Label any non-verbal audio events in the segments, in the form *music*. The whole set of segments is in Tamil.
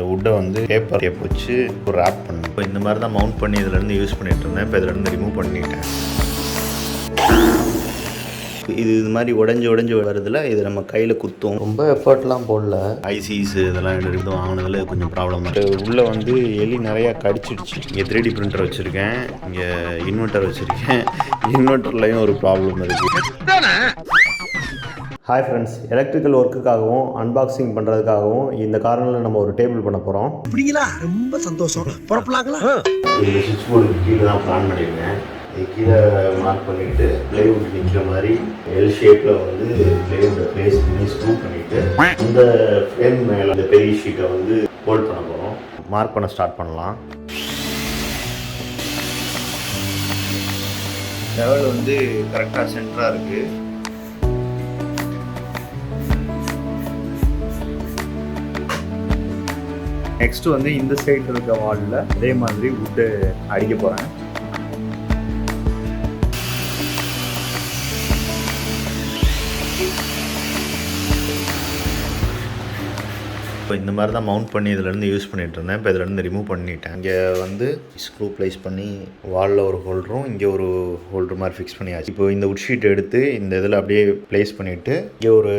இந்த வுட்டை வந்து பேப்பர் டேப் வச்சு ஒரு ரேப் பண்ணேன் இப்போ இந்த மாதிரி தான் மவுண்ட் பண்ணி இதுலேருந்து யூஸ் பண்ணிட்டு இருந்தேன். இப்போ இதுலேருந்து ரிமூவ் பண்ணிட்டேன். இது இது மாதிரி உடஞ்சி உடஞ்சி வருதுல இது நம்ம கையில் குத்தும். ரொம்ப எஃபர்ட்லாம் போடல. ஐசிஸ் இதெல்லாம் எடுத்து வாங்கினதுல கொஞ்சம் ப்ராப்ளம் உள்ளே வந்து எலி நிறையா கடிச்சிடுச்சு. இங்கே த்ரீ டி பிரிண்டர் வச்சுருக்கேன். இங்கே இன்வெர்ட்டர் வச்சுருக்கேன். இன்வெர்ட்டர்லையும் *laughs* ஒரு ப்ராப்ளம் இருக்குது ஹாய் ஃப்ரெண்ட்ஸ் எலக்ட்ரிக்கல் ஒர்க்குக்காகவும் அன்பாக்சிங் பண்ணுறதுக்காகவும் இந்த கார்னரில் நம்ம ஒரு டேபிள் பண்ண போகிறோம் அப்படிங்களா? ரொம்ப சந்தோஷம். *laughs* புறப்படலாங்களா இந்த சுவிட்ச் போர்டுக்கு கீழே தான் பிளான் பண்ணியிருக்கேன். இது கீழே மார்க் பண்ணிவிட்டு பிளேவுட் நிற்கிற மாதிரி எல் ஷேப்பில் வந்து பிளேவுட்டை ப்ளேஸ் பண்ணி ஸ்க்ரூ பண்ணிவிட்டு இந்த ஃப்ரேம் மேலே அந்த பெரிய ஷீட்டை வந்து ஹோல்ட் பண்ண போகிறோம் மார்க் பண்ண ஸ்டார்ட் பண்ணலாம். லெவல் வந்து கரெக்டாக சென்டராக இருக்குது நெக்ஸ்ட் வந்து இந்த சைடு இருக்க வாலில் அதே மாதிரி வுட்டு அடிக்க போகிறேன் இப்போ இந்த மாதிரி தான் மவுண்ட் பண்ணி இதுலேருந்து யூஸ் பண்ணிட்டு இருந்தேன். இப்போ இதுலேருந்து ரிமூவ் பண்ணிட்டேன். இங்கே வந்து ஸ்க்ரூ ப்ளேஸ் பண்ணி வாலில் ஒரு ஹோல்டரும் இங்கே ஒரு ஹோல்டர் மாதிரி ஃபிக்ஸ் பண்ணியாச்சு. இப்போ இந்த உட் ஷீட் எடுத்து இந்த இதில் அப்படியே ப்ளேஸ் பண்ணிவிட்டு இங்கே ஒரு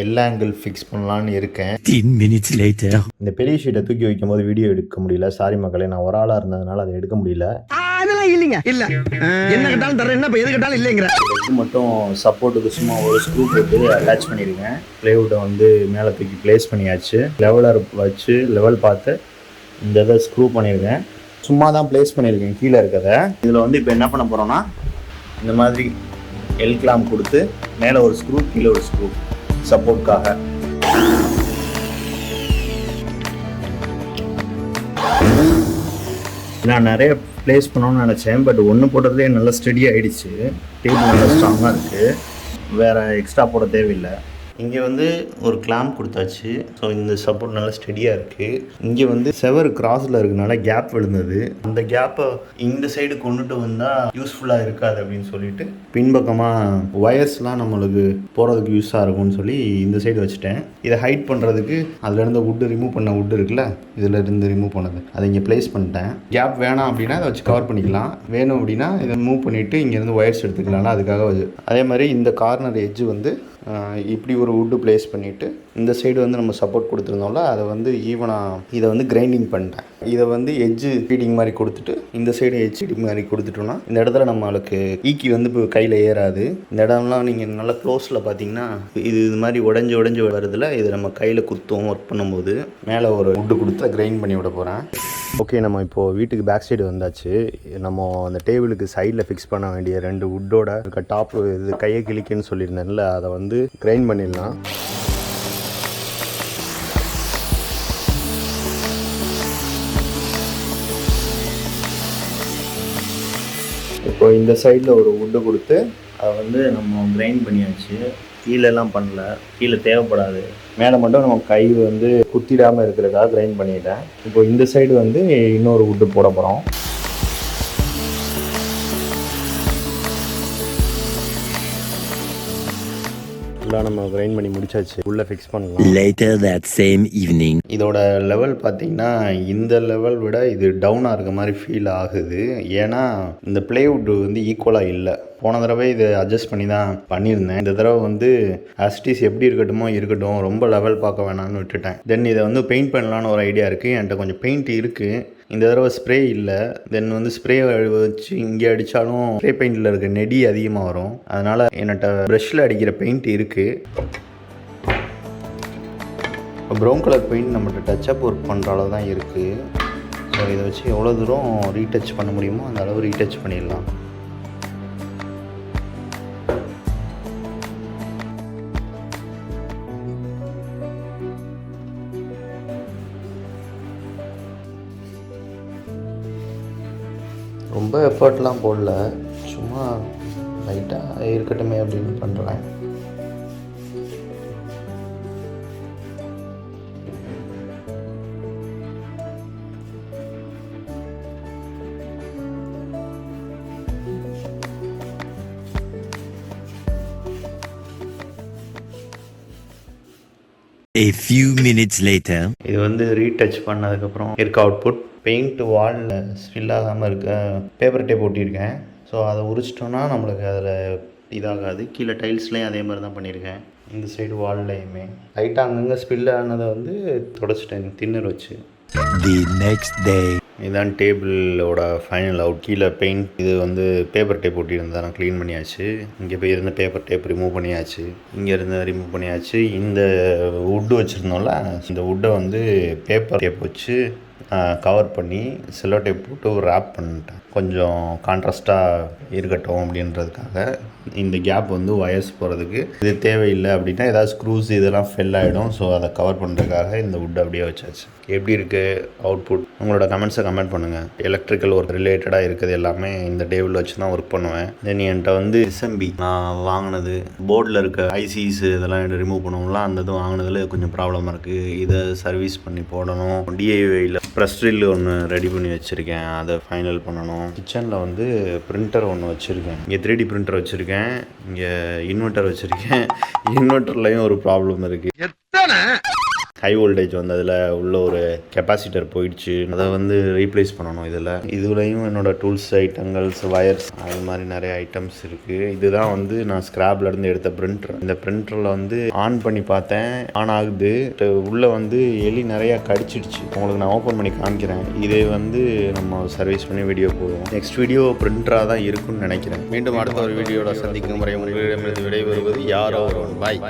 எல் ஆங்கிள் ஃபிக்ஸ் பண்ணலான்னு இருக்கேன். 10 minutes later. இந்த பெரிய ஷீட்டை தூக்கி வைக்கும் போது வீடியோ எடுக்க முடியல. சாரி மக்களே நான் ஒரு ஆளாக இருந்ததுனால அதை எடுக்க முடியல. இல்லைங்க. இல்ல. என்ன கேட்டாலும் தரேன் என்ன எது கேட்டாலும் இல்லைங்கிற. இது மட்டும் சப்போர்ட்டுக்கு சும்மா ஒரு ஸ்க்ரூ போட்டு அட்டாச் பண்ணியிருக்கேன் ப்ளேவுட்டை வந்து மேலே தூக்கி ப்ளேஸ் பண்ணியாச்சு. லெவலர் வச்சு லெவல் பார்த்து இந்த இதை ஸ்க்ரூ பண்ணியிருக்கேன் சும்மா தான் ப்ளேஸ் பண்ணியிருக்கேன் கீழே இருக்கிறத. இதில் வந்து இப்போ என்ன பண்ண போகிறோன்னா இந்த மாதிரி எல் கிளாம் கொடுத்து மேலே ஒரு ஸ்க்ரூ கீழே ஒரு ஸ்க்ரூ சப்போர்ட்காக நான் நிறைய ப்ளேஸ் பண்ணணும்னு நினச்சேன் பட் ஒன்று போடுறதே நல்லா ஸ்டெடி ஆகிடுச்சு டேபிள் நல்லா ஸ்ட்ராங்காக இருக்குது வேறு எக்ஸ்ட்ரா போட தேவையில்லை. இங்கே வந்து ஒரு கிளாம்ப் கொடுத்தாச்சு. ஸோ இந்த சப்போர்ட் நல்லா ஸ்டெடியாக இருக்குது இங்கே வந்து செவர் கிராஸில் இருக்கனால கேப் விழுந்தது. அந்த கேப்பை இந்த சைடு கொண்டுட்டு வந்தால் யூஸ்ஃபுல்லாக இருக்காது அப்படின்னு சொல்லிட்டு பின்பக்கமாக ஒயர்ஸ்லாம் நம்மளுக்கு போகிறதுக்கு யூஸாக இருக்கும்னு சொல்லி இந்த சைடு வச்சுட்டேன். இதை ஹைட் பண்ணுறதுக்கு அதுலேருந்து வுட்டு ரிமூவ் பண்ண வுட் இருக்குல்ல இதில் இருந்து ரிமூவ் பண்ணது. அதை இங்கே ப்ளேஸ் பண்ணிட்டேன். கேப் வேணாம் அப்படின்னா அதை வச்சு கவர் பண்ணிக்கலாம். வேணும் அப்படின்னா இதை மூவ் பண்ணிவிட்டு இங்கேருந்து ஒயர்ஸ் எடுத்துக்கலாம்ல அதுக்காக அதே மாதிரி இந்த கார்னர் எஜ்ஜு வந்து இப்படி ஒரு வுட்டு ப்ளேஸ் பண்ணிவிட்டு இந்த சைடு வந்து நம்ம சப்போர்ட் கொடுத்துருந்தோம்ல அதை வந்து ஈவனாக இதை வந்து கிரைண்டிங் பண்ணிட்டேன். இதை வந்து எஜ்ஜு ஃபீடிங் மாதிரி கொடுத்துட்டு இந்த சைடு எஜ் ஃபீடிங் மாதிரி கொடுத்துட்டோம்னா இந்த இடத்துல நம்மளுக்கு ஈக்கி வந்து இப்போ கையில் ஏறாது. இந்த இடம்லாம் நீங்கள் நல்லா க்ளோஸில் பார்த்தீங்கன்னா இது இது மாதிரி உடஞ்சி உடஞ்சி வருதுல இது நம்ம கையில் குத்தும் ஒர்க் பண்ணும்போது மேலே ஒரு வுட்டு கொடுத்து கிரைண்ட் பண்ணி விட போகிறேன் ஓகே நம்ம இப்போது வீட்டுக்கு பேக் சைடு வந்தாச்சு. நம்ம அந்த டேபிளுக்கு சைடில் ஃபிக்ஸ் பண்ண வேண்டிய ரெண்டு வுட்டோட இருக்க டாப் இது கையை கிளிக்குன்னு சொல்லியிருந்தேன்ல அதை வந்து கிரைண்ட் பண்ணிடலாம். இப்போ இந்த சைடில் ஒரு வுட்டு கொடுத்து அதை வந்து நம்ம கிரைண்ட் பண்ணியாச்சு. கீழெல்லாம் பண்ணல. கீழே தேவைப்படாது. மேலே மட்டும் நம்ம கை வந்து குத்திடாமல் இருக்கிறதுக்காக கிரைண்ட் பண்ணிட்டேன். இப்போ இந்த சைடு வந்து இன்னொரு வுட்டு போட போகிறோம் எல்லாம் நம்ம கிரைண்ட் பண்ணி முடிச்சாச்சு. உள்ளே ஃபிக்ஸ் பண்ணலாம். Later that same evening. இதோட லெவல் பார்த்தீங்கன்னா இந்த லெவல் விட இது டவுனாக இருக்க மாதிரி ஃபீல் ஆகுது. ஏன்னா இந்த பிளேவுட் வந்து ஈக்குவலாக இல்லை. போன தடவை இதை அட்ஜஸ்ட் பண்ணி தான் பண்ணியிருந்தேன். இந்த தடவை வந்து ஆஸ்டிஸ் எப்படி இருக்கட்டுமோ இருக்கட்டும் ரொம்ப லெவல் பார்க்க வேணாம்னு விட்டுட்டேன். தென் இதை வந்து பெயிண்ட் பண்ணலான்னு ஒரு ஐடியா இருக்குது என்கிட்ட கொஞ்சம் பெயிண்ட் இருக்குது இந்த தடவை ஸ்ப்ரே இல்லை. தென் வந்து ஸ்ப்ரே வச்சு இங்கே அடித்தாலும் ஸ்ப்ரே பெயிண்டில் இருக்க நெடி அதிகமாக வரும். அதனால் என்னட்ட ப்ரஷ்ஷில் அடிக்கிற பெயிண்ட் இருக்குது இப்போ ப்ரௌன் கலர் பெயிண்ட் நம்மகிட்ட டச்சப் ஒர்க் பண்ணுற அளவு தான் இருக்குது ஸோ இதை வச்சு எவ்வளோ தூரம் ரீடச் பண்ண முடியுமோ அந்த அளவு ரீடச் பண்ணிடலாம். ரொம்ப எஃபர்ட்லாம் போடல. சும்மா லைட்டாக இருக்கட்டுமே அப்படின்னு பண்ணுறேன் A few minutes later. இது வந்து ரீடச் பண்ணதுக்கப்புறம் இருக்க அவுட்புட் பெயிண்ட் வாலில் ஸ்பில் ஆகாமல் இருக்க பேப்பர் டேப் ஒட்டியிருக்கேன். ஸோ அதை உரிச்சிட்டோன்னா நம்மளுக்கு அதில் இதாகாது. கீழே டைல்ஸ்லேயும் அதே மாதிரி தான் பண்ணியிருக்கேன். இந்த சைடு வால்லையுமே லைட்டாக அங்கங்கே ஸ்பில் ஆனதை வந்து தொடச்சிட்டேன். தின்னர் வச்சு. The next day. இதான் டேபிளோட ஃபைனல் அவுட் கீழே பெயிண்ட் இது வந்து பேப்பர் டேப் ஒட்டியிருந்தா நான் க்ளீன் பண்ணியாச்சு. இங்கே போய் இருந்த பேப்பர் டேப் ரிமூவ் பண்ணியாச்சு. இங்கே இருந்து ரிமூவ் பண்ணியாச்சு. இந்த வுட்டு வச்சுருந்தோம்ல இந்த வுட்டை வந்து பேப்பர் டேப் வச்சு கவர் பண்ணி செல்லோ டேப் போட்டு ரேப் பண்ணிட்டேன். கொஞ்சம் கான்ட்ராஸ்ட்டாக இருக்கட்டும் அப்படின்றதுக்காக. இந்த கேப் வந்து ஒயர்ஸ் போகிறதுக்கு இது தேவையில்லை அப்படின்னா ஏதாவது ஸ்க்ரூஸ் இதெல்லாம் ஃபெல் ஆகிடும் ஸோ அதை கவர் பண்ணுறதுக்காக இந்த வுட் அப்படியே வச்சாச்சு. எப்படி இருக்குது அவுட்புட் உங்களோட கமெண்ட்ஸை கமெண்ட் பண்ணுங்கள் எலக்ட்ரிக்கல் ஒர்க் ரிலேட்டடாக இருக்குது எல்லாமே இந்த டேபிள் வச்சு தான் ஒர்க் பண்ணுவேன். தென் என்கிட்ட வந்து எஸ்எம்பி நான் வாங்கினது போர்டில் இருக்க ஐசிஸ் இதெல்லாம் ரிமூவ் பண்ணுவோம்ல அந்த இது வாங்கினதில் கொஞ்சம் ப்ராப்ளமாக இருக்குது இதை சர்வீஸ் பண்ணி போடணும். டிஐவியில் ப்ரெஸ் ட்ரில் ஒன்று ரெடி பண்ணி வச்சுருக்கேன். அதை ஃபைனல் பண்ணணும். கிச்சனில் வந்து பிரிண்டர் ஒன்று வச்சுருக்கேன். இங்கே த்ரீ டி பிரிண்டர் வச்சுருக்கேன். இங்கே இன்வெர்ட்டர் வச்சுருக்கேன். இன்வெர்ட்டர்லேயும் ஒரு ப்ராப்ளம் இருக்குது எத்தனை? ஹை வோல்டேஜ் வந்து அதில் உள்ள ஒரு கெப்பாசிட்டர் போயிடுச்சு. அதை வந்து ரீப்ளேஸ் பண்ணணும் இதில். இதுலேயும் என்னோட டூல்ஸ் ஐட்டங்கள்ஸ் வயர்ஸ் அது மாதிரி நிறைய ஐட்டம்ஸ் இருக்குது இதுதான் வந்து நான் ஸ்க்ராப்லேருந்து எடுத்த பிரிண்டர் இந்த பிரிண்டரில் வந்து ஆன் பண்ணி பார்த்தேன். ஆன் ஆகுது. உள்ளே வந்து எலி நிறையா கடிச்சிடுச்சு. உங்களுக்கு நான் ஓப்பன் பண்ணி காமிக்கிறேன். இதை வந்து நம்ம சர்வீஸ் பண்ணி வீடியோ போடுவோம். நெக்ஸ்ட் வீடியோ பிரிண்டராக தான் இருக்கும்னு நினைக்கிறேன். மீண்டும் அடுத்த ஒரு வீடியோவில் சந்திக்கும் முறை உங்களிடமிருந்து விடைபெறுவது யாரோ ஒருவன். பாய்